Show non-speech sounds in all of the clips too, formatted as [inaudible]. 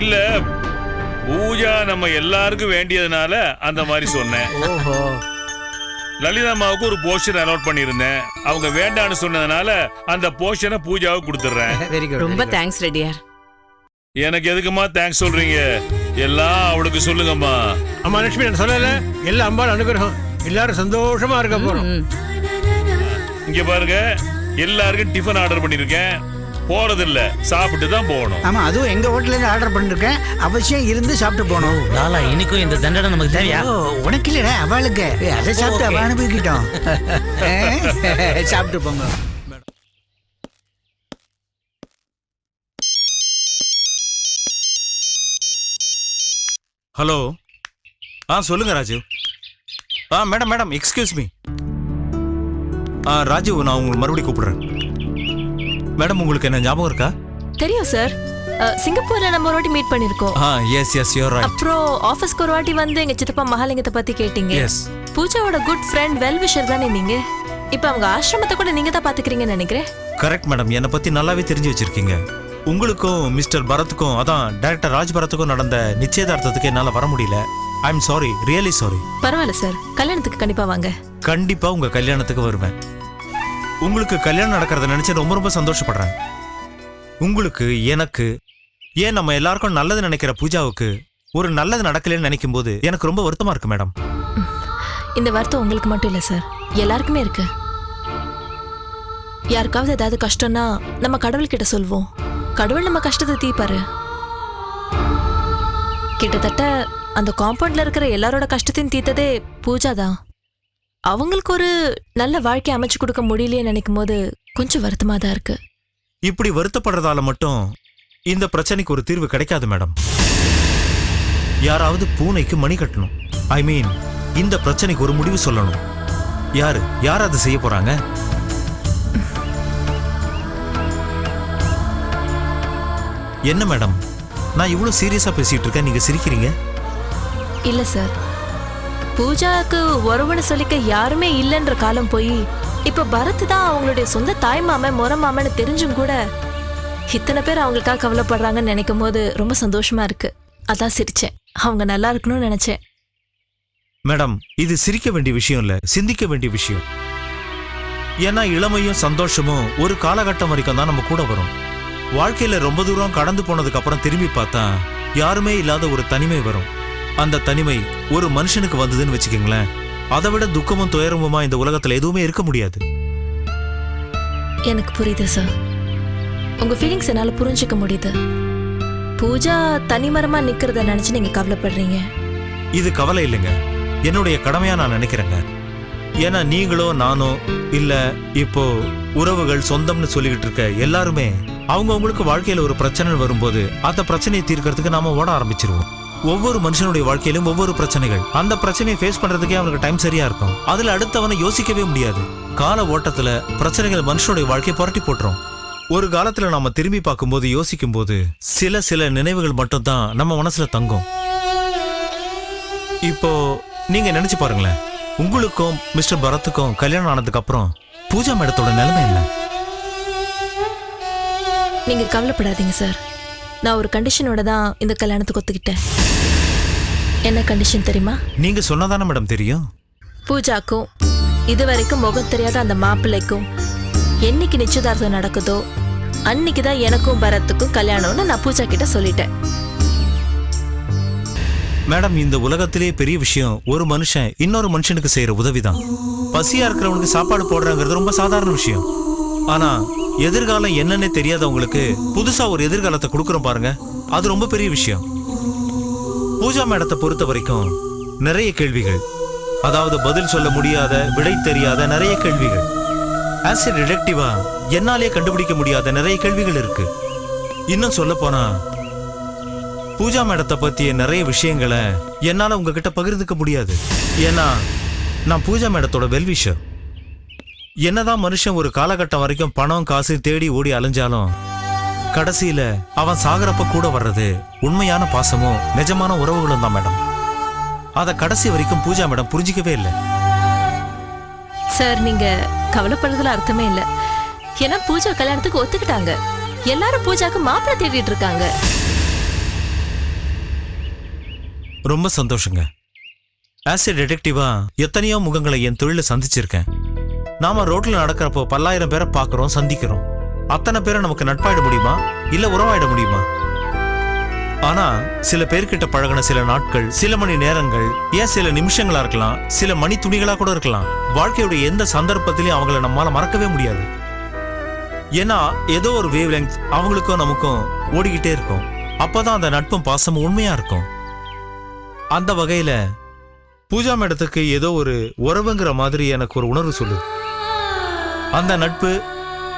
இல்ல பூஜா நம்ம எல்லாருக்கும் வேண்டியதுனால அந்த மாதிரி சொன்னேன். ஓஹோ. லலிதா அம்மாவுக்கு ஒரு போர்ஷன் அலாட் பண்ணியிருந்தேன். அவங்க வேண்டான்னு சொன்னதுனால அந்த போர்ஷனை பூஜாவுக்கு கொடுத்துட்றேன். வெரி [laughs] குட் ரொம்ப தேங்க்ஸ் ரெடியார். எனக்கு எதுக்குமா தேங்க்ஸ் சொல்றீங்க? எல்லாம் அவளுக்கு சொல்லுங்கம்மா. அம்மா லட்சுமி நான் சொல்லல. எல்லாம் அம்பாள் அனுகிரகம். எல்லாரும் சந்தோஷமா இருக்க போறோம். இங்க பாருங்க எல்லாருக்கும் டிஃபன் ஆர்டர் பண்ணிருக்கேன் போறது இல்ல சாப்பிட்டு தான் போகணும். ஆமா அதுவும் எங்க ஹோட்டல்ல இருந்து ஆர்டர் பண்ணிருக்கேன். அவசியம் இருந்து சாப்பிட்டு போகணும். லாலா இன்னைக்கும் இந்த தண்டனை நமக்கு தேவையா? உனக்கு இல்லடா அவளுக்கு. அதை சாப்பிட்டு அவ அனுபவிக்கிட்டோம். சாப்பிட்டு போங்க. ஹலோ. ஆ சொல்லுங்க ராஜு. ஆ மேடம் மேடம் எக்ஸ்கியூஸ் மீ ஆ ராஜு நான் உங்களுக்கு மறுபடியும் கூப்பிடுறேன். மேடம் உங்களுக்கு என்ன ஞாபகம் இருக்கா? தெரியும் சார் சிங்கப்பூர்ல நம்ம ஒரு வாட்டி மீட் பண்ணிருக்கோம். ஆ எஸ் எஸ் யூர் ரைட் அப்புறம் ஆபீஸ்க்கு ஒரு வாட்டி வந்து எங்க சித்தப்பா மகாலிங்கத்தை பத்தி கேட்டீங்க. எஸ் பூஜாவோட குட் ஃப்ரெண்ட் வெல் விஷர் தானே நீங்க? இப்ப அவங்க ஆசிரமத்தை கூட நீங்க தான் பாத்துக்கிறீங்கன்னு நினைக்கிறேன். கரெக்ட் மேடம் என்னை பத்தி நல்லாவே தெரிஞ்சு வச்சிருக்கீங்க. உங்களுக்கும் மிஸ்டர் பரத்துக்கும் அதான் டைரக்டர் ராஜ் பரத்துக்கும் நடந்த நிச்சயதார்த்தத்துக்கு என்னால வர முடியல. I am sorry really sorry பரவாயில்ல சார் கல்யாணத்துக்கு கண்டிப்பா வாங்க. கண்டிப்பா உங்க கல்யாணத்துக்கு வருவேன். உங்களுக்கு கல்யாணம் நடக்கிறத நினைச்சு ரொம்ப ரொம்ப சந்தோஷப்படுறேன். உங்களுக்கு எனக்கு ஏன் நம்ம எல்லாருக்கும் நல்லது நினைக்கிற பூஜாவுக்கு ஒரு நல்லது நடக்கலைன்னு நினைக்கும் போது எனக்கு ரொம்ப வருத்தமா இருக்கு மேடம். இந்த வருத்தம் உங்களுக்கு மட்டும் இல்லை சார். எல்லாருக்குமே இருக்கு. யாருக்காவது ஏதாவது கஷ்டம்னா நம்ம கடவுள்கிட்ட சொல்வோம். கடவுள் நம்ம கஷ்டத்தை தீப்பாரு. கிட்டத்தட்ட அந்த காம்பவுண்ட்ல இருக்கிற எல்லாரோட கஷ்டத்தையும் தீர்த்ததே பூஜா தான். அவங்களுக்கு ஒரு நல்ல வாழ்க்கை அமைச்சு கொடுக்க முடியலையே நினைக்கும் போது கொஞ்சம் வருத்தமா தான் இருக்கு. இப்படி வருத்தப்படுறதால மட்டும் இந்த பிரச்சனைக்கு ஒரு தீர்வு கிடைக்காது மேடம். யாராவது பூனைக்கு மணி கட்டணும். ஐ மீன் இந்த பிரச்சனைக்கு ஒரு முடிவு சொல்லணும். யாரு? யார் அதை செய்ய போறாங்க? என்ன மேடம்? நான் இவ்வளவு சீரியஸா பேசிட்டு இருக்கேன். நீங்க சிரிக்கிறீங்க? இல்ல சார். பூஜாவுக்கு உறவுன்னு சொல்லிக்க யாருமே இல்லைன்ற காலம் போய் இப்ப பரத் தான் அவங்களுடைய சொந்த தாய் மாமன் முறை மாமன்னு தெரிஞ்சும் கூட இத்தனை பேர் அவங்களுக்காக கவலைப்படுறாங்கன்னு நினைக்கும் போது ரொம்ப சந்தோஷமா இருக்கு. அதான் சிரிச்சேன். அவங்க நல்லா இருக்கணும்னு நினைச்சேன். மேடம் இது சிரிக்க வேண்டிய விஷயம் இல்ல சிந்திக்க வேண்டிய விஷயம். ஏன்னா இளமையும் சந்தோஷமும் ஒரு காலகட்டம் வரைக்கும் தான் நம்ம கூட வரும். வாழ்க்கையில ரொம்ப தூரம் கடந்து போனதுக்கு அப்புறம் திரும்பி பார்த்தா யாருமே இல்லாத ஒரு தனிமை வரும். அந்த தனிமை ஒரு மனுஷனுக்கு வந்ததுன்னு வச்சுக்கோங்களேன். அதை விட துக்கமும் துயரமுமா இந்த உலகத்துல எதுவுமே இருக்க முடியாது. எனக்கு புரியுது சார் உங்க ஃபீலிங்ஸ் என்னால புரிஞ்சுக்க முடியுது. பூஜா தனிமரமா நிக்கிறத நினைச்சு நீங்க கவலைப்படுறீங்க. இது கவலை இல்லைங்க. என்னுடைய கடமையா நான் நினைக்கிறேங்க. ஏன்னா நீங்களோ நானோ இல்ல இப்போ உறவுகள் சொந்தம்னு சொல்லிக்கிட்டு இருக்க எல்லாருமே அவங்கவங்களுக்கு வாழ்க்கையில ஒரு பிரச்சனை வரும்போது அந்த பிரச்சனையை தீர்க்கறதுக்கு நாம ஓட ஆரம்பிச்சிருவோம். ஒவ்வொரு மனுஷனுடைய வாழ்க்கையிலும் ஒவ்வொரு பிரச்சனைகள். அந்த பிரச்சனையை ஃபேஸ் பண்றதுக்கே அவனுக்கு டைம் சரியா இருக்கும். அதுல அடுத்தவனை யோசிக்கவே முடியாது. கால ஓட்டத்துல பிரச்சனைகள் மனுஷனுடைய வாழ்க்கையை புரட்டி போட்டுரும். ஒரு காலத்துல நாம திரும்பி பார்க்கும்போது யோசிக்கும் போது சில சில நினைவுகள் மட்டும் தான் நம்ம மனசுல தங்கும். இப்போ நீங்க நினைச்சு பாருங்களேன். உங்களுக்கும் மிஸ்டர் பரத்துக்கும் கல்யாணம் ஆனதுக்கு அப்புறம் பூஜா மேடத்தோட நிலைமை என்ன? நீங்க கவலைப்படாதீங்க சார் நான் ஒரு கண்டிஷனோட தான் இந்த கல்யாணத்துக்கு ஒத்துக்கிட்டேன். என்ன கண்டிஷன் தெரியுமா? நீங்க சொன்னதானே மேடம் தெரியும். பூஜாக்கும் இது வரைக்கும் முகம் தெரியாத அந்த மாப்பிள்ளைக்கும் என்னைக்கு நிச்சயதார்த்தம் நடக்குதோ அன்னைக்கு தான் எனக்கும் பரத்துக்கும் கல்யாணம்னு நான் பூஜா கிட்ட சொல்லிட்டேன். மேடம் இந்த உலகத்திலே பெரிய விஷயம் ஒரு மனுஷன் இன்னொரு மனுஷனுக்கு செய்யற உதவிதான். பசியா இருக்கிறவனுக்கு சாப்பாடு போடுறாங்கிறது ரொம்ப சாதாரண விஷயம். ஆனா எதிர்காலம் என்னன்னே தெரியாதவங்களுக்கு புதுசா ஒரு எதிர்காலத்தை கொடுக்குறோம் பாருங்க. அது ரொம்ப பெரிய விஷயம். பூஜா மேடத்தை பொறுத்த வரைக்கும் நிறைய கேள்விகள். அதாவது பதில் சொல்ல முடியாத விடை தெரியாத நிறைய கேள்விகள். ஆஸ் எ டிடெக்டிவா என்னாலே கண்டுபிடிக்க முடியாத நிறைய கேள்விகள் இருக்கு. இன்னும் சொல்ல போனா பூஜா மேடத்தை பத்திய நிறைய விஷயங்களை என்னால உங்ககிட்ட பகிர்ந்துக்க முடியாது. ஏன்னா நான் பூஜா மேடத்தோட வெல்விஷர் என்னதான் மனுஷன் ஒரு காலகட்டம் வரைக்கும் பணம் காசு தேடி ஓடி அலைஞ்சாலும் கடைசியில அவன் சாகரப்ப கூட வர்றது உண்மையான பாசமும் நிஜமான உறவுகளும் தான் மேடம். அத கடைசி வரைக்கும் பூஜா மேடம் புரிஞ்சிக்கவே இல்லை. சார் நீங்க கவலைப்படுறதுல அர்த்தமே இல்ல. ஏன்னா பூஜா கல்யாணத்துக்கு ஒத்துக்கிட்டாங்க. எல்லாரும் பூஜாக்கு மாப்பிள்ளை தேடிட்டு இருக்காங்க. ரொம்ப சந்தோஷங்க. ஆஸ் ஏ டிடெக்டிவா எத்தனையோ முகங்களை என் தொழில சந்திச்சிருக்கேன். நாம ரோட்ல நடக்கிறப்போ பல்லாயிரம் பேரை பார்க்கறோம் சந்திக்கிறோம். அத்தனை பேரை நமக்கு நட்பாயிட முடியுமா? இல்ல உறவாயிட முடியுமா? ஆனா சில பேர்கிட்ட பழகுன சில நாட்கள் சில மணி நேரங்கள் ஏன் சில நிமிஷங்களா இருக்கலாம் சில மணி துணிகளா கூட இருக்கலாம். வாழ்க்கையுடைய எந்த சந்தர்ப்பத்திலையும் அவங்கள நம்மால மறக்கவே முடியாது. ஏன்னா ஏதோ ஒரு வேவ் லெங்க் அவங்களுக்கும் நமக்கும் ஓடிக்கிட்டே இருக்கும். அப்பதான் அந்த நட்பும் பாசமும் உண்மையா இருக்கும். அந்த வகையில பூஜா மேடத்துக்கு ஏதோ ஒரு உறவுங்கிற மாதிரி எனக்கு ஒரு உணர்வு சொல்லுது. அந்த நட்பு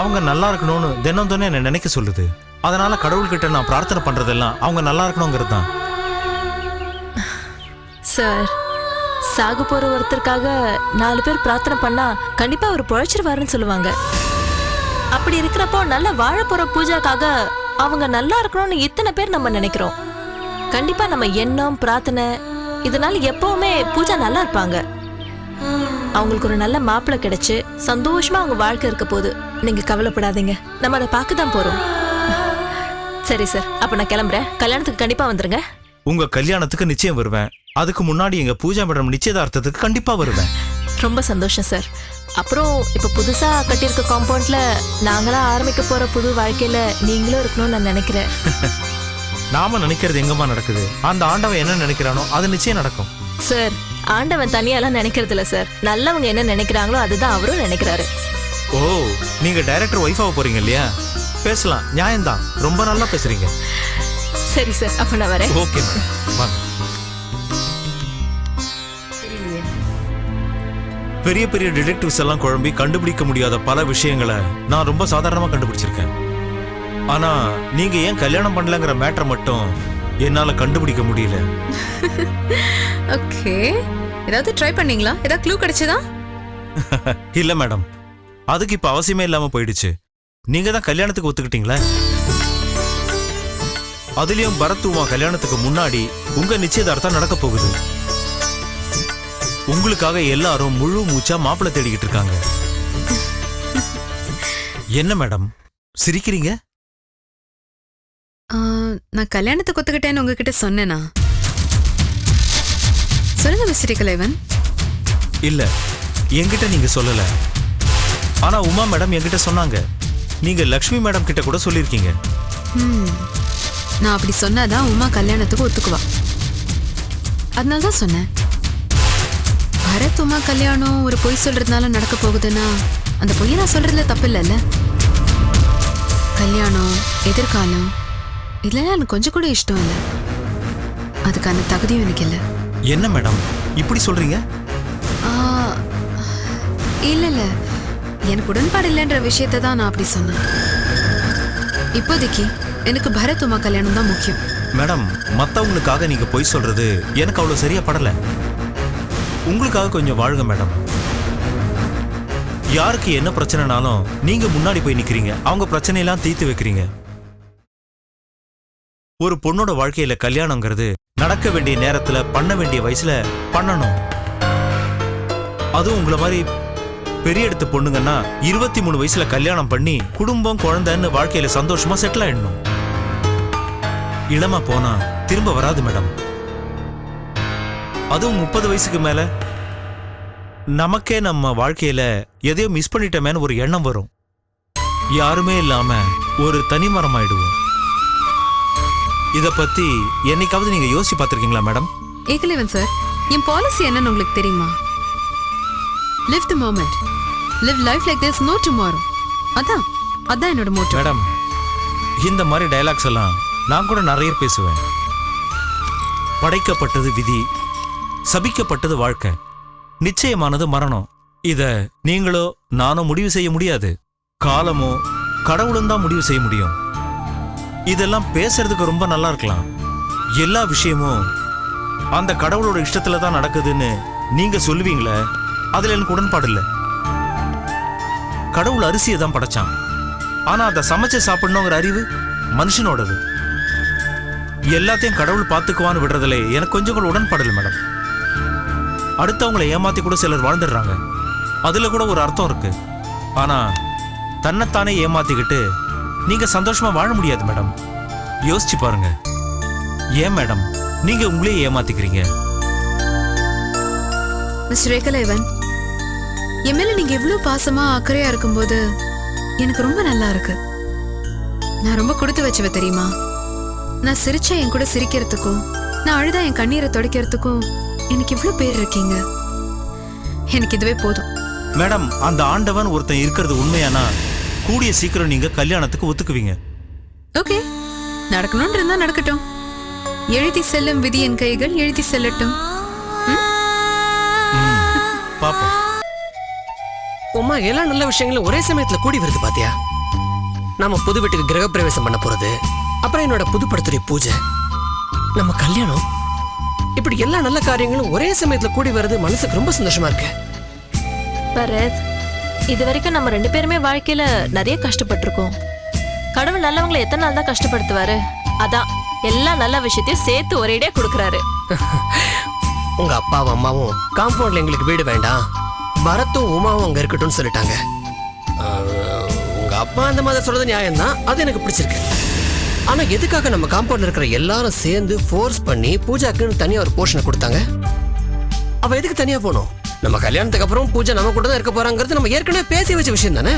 அவங்க நல்லா இருக்கணும்னு தினம் தினம் என்ன நினைக்க சொல்லுது. அதனால கடவுள்கிட்ட நான் பிரார்த்தனை பண்றதெல்லாம் அவங்க நல்லா இருக்கணுங்கிறது தான். சார் சாக போற ஒருத்தருக்காக நாலு பேர் பிரார்த்தனை பண்ணா கண்டிப்பா அவர் பொழைச்சிருவாருன்னு சொல்லுவாங்க. அப்படி இருக்கிறப்போ நல்லா வாழ போற பூஜாக்காக அவங்க நல்லா இருக்கணும்னு இத்தனை பேர் நம்ம நினைக்கிறோம். கண்டிப்பா நம்ம எண்ணம் பிரார்த்தனை இதனால எப்பவுமே பூஜா நல்லா இருப்பாங்க. அவங்களுக்கு ஒரு நல்ல மாப்பிள்ளை கிடைச்சு சந்தோஷமா அவங்க வாழ்க்கை இருக்க போகுது. நீங்க கவலைப்படாதீங்க. நம்ம அதை பார்க்க தான் போறோம். சரி சார் அப்ப நான் கிளம்புறேன். கல்யாணத்துக்கு கண்டிப்பா வந்துருங்க. உங்க கல்யாணத்துக்கு நிச்சயம் வருவேன். அதுக்கு முன்னாடி எங்க பூஜா மேடம் நிச்சயதார்த்தத்துக்கு கண்டிப்பா வருவேன். ரொம்ப சந்தோஷம் சார் அப்புறம் இப்ப புதுசா கட்டியிருக்க காம்பவுண்ட்ல நாங்களா ஆரம்பிக்க போற புது வாழ்க்கையில நீங்களும் இருக்கணும்னு நான் நினைக்கிறேன். [laughs] நாம நினைக்கிறது எங்கம்மா நடக்குது? அந்த ஆண்டவன் என்ன நினைக்கிறானோ அது நிச்சயம் நடக்கும். சார் ஆண்டவன் தனியாலாம் நினைக்கிறது இல்ல சார். நல்லவங்க என்ன நினைக்கிறாங்களோ அதுதான் அவரும் நினைக்கிறாரு. ஓ நீங்க டைரக்டர் ஒய்ஃபாக போறீங்க இல்லையா? பேசலாம். நியாயம்தான். ரொம்ப நல்லா பேசுறீங்க. சரி சார். அப்ப நான் வரேன். ஓகே மேடம் வாங்க. பெரிய பெரிய டிடெக்டிவ்ஸ் எல்லாம் குழம்பி கண்டுபிடிக்க முடியாத பல விஷயங்களை நான் ரொம்ப சாதாரணமா கண்டுபிடிச்சிருக்கேன். ஆனா நீங்க ஏன் கல்யாணம் பண்ணலங்கிற மேட்டரை மட்டும் என்னால கண்டுபிடிக்க முடியல. ஓகே. ஏதாவது ட்ரை பண்ணீங்களா? ஏதாவது க்ளூ கிடைச்சதா? [laughs] இல்ல மேடம் அதுக்கு இப்ப அவசியமே இல்லாம போயிடுச்சு. நீங்க தான் கல்யாணத்துக்கு ஒத்துக்கிட்டீங்களே? அதுலயும் பரத் உமா கல்யாணத்துக்கு முன்னாடி உங்க நிச்சயதார்த்தம் நடக்க போகுது. உங்களுக்காக எல்லாரும் முழு மூச்சா மாப்பிள்ளை தேடிக்கிட்டு இருக்காங்க. [laughs] என்ன மேடம் சிரிக்கிறீங்க? நான் கல்யாணத்துக்கு ஒத்துக்கிட்டேன்னு உங்ககிட்ட சொன்னேனா? சொல்லுங்க மிஸ்டர் கலைவன் இல்ல என்கிட்ட நீங்க சொல்லல. ஆனா உமா மேடம் என்கிட்ட சொன்னாங்க. நீங்க லக்ஷ்மி மேடம் கிட்ட கூட சொல்லியிருக்கீங்க. நான் அப்படி சொன்னாதான் உமா கல்யாணத்துக்கு ஒத்துக்குவா. அதனால தான் சொன்னேன். பரத் உமா கல்யாணம் ஒரு பொய் சொல்றதுனால நடக்க போகுதுன்னா அந்த பொய்யை நான் சொல்றதுல தப்பு இல்லைல்ல கல்யாணம் எதிர்காலம் இதெல்லாம் எனக்கு கொஞ்சம் கூட இஷ்டம் இல்லை. அதுக்கான தகுதியும் எனக்கு இல்லை. என்ன மேடம்? இப்படி சொல்றீங்க? இல்ல இல்ல எனக்கு உடன்பாடு இல்லைன்ற விஷயத்தை தான் நான் அப்படி சொன்னேன். இப்போதைக்கு எனக்கு பரத் உமா கல்யாணம் தான் முக்கியம். மேடம் மத்தவங்களுக்காக நீங்க பொய் சொல்றது எனக்கு அவ்வளவு சரியா படல. உங்களுக்காக கொஞ்சம் வாழுங்க மேடம். யாருக்கு என்ன பிரச்சனைனாலும் நீங்க முன்னாடி போய் நிக்கிறீங்க. அவங்க பிரச்சனையெல்லாம் தீர்த்து வைக்கிறீங்க. ஒரு பொண்ணோட வாழ்க்கையில கல்யாணங்கிறது நடக்க வேண்டிய நேரத்துல பண்ண வேண்டிய வயசுல பண்ணணும். அதுவும் உங்களை மாதிரி பெரிய எடுத்த பொண்ணுங்கன்னா இருபத்தி மூணு வயசுல கல்யாணம் பண்ணி குடும்பம் குழந்தைன்னு வாழ்க்கையில சந்தோஷமா செட்டில் ஆயிடணும். இளமா போனா திரும்ப வராது மேடம். அதுவும் முப்பது வயசுக்கு மேல நமக்கே நம்ம வாழ்க்கையில எதையோ மிஸ் பண்ணிட்டோமேன்னு ஒரு எண்ணம் வரும். யாருமே இல்லாம ஒரு தனிமரம் ஆயிடுவோம் இத பத்தி என்னைக்காவது நீங்க யோசிச்சு பார்த்திருக்கீங்களா மேடம்? ஏகலைவன் சார் என் பாலிசி என்னன்னு உங்களுக்கு தெரியுமா? Live the moment live life like this no tomorrow அதான் அதான் என்னோட மோட்டோ மேடம் இந்த மாதிரி டயலாக்ஸ் எல்லாம் நான் கூட நிறைய பேசுவேன். படைக்கப்பட்டது விதி சபிக்கப்பட்டது வாழ்க்கை நிச்சயமானது மரணம். இத நீங்களோ நானும் முடிவு செய்ய முடியாது. காலமோ கடவுளும் தான் முடிவு செய்ய முடியும். இதெல்லாம் பேசுறதுக்கு ரொம்ப நல்லா இருக்கலாம். எல்லா விஷயமும் அந்த கடவுளோட இஷ்டத்துல தான் நடக்குதுன்னு நீங்க சொல்லுவீங்களே அதுல எனக்கு உடன்பாடு இல்லை. கடவுள் அரிசியை தான் படைச்சான். ஆனா அதை சமைச்சு சாப்பிடணுங்கிற அறிவு மனுஷனோடது. எல்லாத்தையும் கடவுள் பார்த்துக்குவான்னு விடுறதுல எனக்கு கொஞ்சம் கூட உடன்பாடல மேடம். அடுத்தவங்களை ஏமாத்தி கூட சிலர் வாழ்ந்துடுறாங்க. அதுல கூட ஒரு அர்த்தம் இருக்கு. ஆனா தன்னைத்தானே ஏமாத்திக்கிட்டு நீங்க சந்தோஷமா வாழ முடியாது மேடம். யோசிச்சு பாருங்க. ஏன் மேடம்? நீங்க உங்களே ஏமாத்திக்கிறீங்க. மிஸ்டர் ஏகலைவன் என் மேல நீங்க இவ்வளவு பாசமா அக்கறையா இருக்கும்போது எனக்கு ரொம்ப நல்லா இருக்கு. நான் ரொம்ப கொடுத்து வச்சவ தெரியுமா? நான் சிரிச்சா என் கூட சிரிக்கிறதுக்கும் நான் அழுதா என் கண்ணீரை துடைக்கிறதுக்கும் எனக்கு இவ்வளவு பேர் இருக்கீங்க. எனக்கு இதுவே போதும். மேடம் அந்த ஆண்டவன் ஒருத்தன் இருக்கிறது உண்மையானா? கூடிய சீக்கிரம் நீங்க கல்யாணத்துக்கு ஒத்துக்குவீங்க. ஓகே. நடக்கணும்னு இருந்தா நடக்கட்டும். எழுதி செல்லும் விதி என் கைகள் எழுதி செல்லட்டும். பாப்போம். உமா எல்லா நல்ல விஷயங்களும் ஒரே சமயத்துல கூடி வருது பாத்தியா? நாம புது வீட்டுக்கு கிரகப்பிரவேசம் பண்ண போறது அப்புறம் என்னோட புது படத்துடைய பூஜை. நம்ம கல்யாணம். இப்படி எல்லா நல்ல காரியங்களும் ஒரே சமயத்துல கூடி வருது மனசுக்கு ரொம்ப சந்தோஷமா இருக்கு. பரத் இது வரைக்கும் நம்ம ரெண்டு பேருமே வாழ்க்கையில நிறைய கஷ்டப்பட்டிருக்கோம். கடவுள் நல்லவங்களை எத்தனை நாள் தான் கஷ்டப்படுத்துவாரு? அதான் எல்லா நல்ல விஷயத்தையும் சேர்த்து ஒரேடியா கொடுக்கறாரு. [laughs] உங்க அப்பாவும் அம்மாவும் காம்பவுண்ட்ல எங்களுக்கு வீடு வேண்டாம். பரத்தும் உமாவும் அங்க இருக்கட்டும்னு சொல்லிட்டாங்க. ஆஹ், உங்க அப்பா அந்த மாதிரி சொல்றது நியாயம்தான். அது எனக்கு பிடிச்சிருக்கு. ஆனா எதுக்காக நம்ம காம்பவுண்ட்ல இருக்கிற எல்லாரும் சேர்ந்து ஃபோர்ஸ் பண்ணி பூஜாக்குன்னு தனியா ஒரு போர்ஷனை கொடுத்தாங்க? அவ எதுக்கு தனியா போகணும் நம்ம கல்யாணத்துக்கு அப்புறம் பூஜை நம்ம கூட தான் இருக்க போறாங்கிறது நம்ம ஏற்கனவே பேசி வச்ச விஷயம் தானே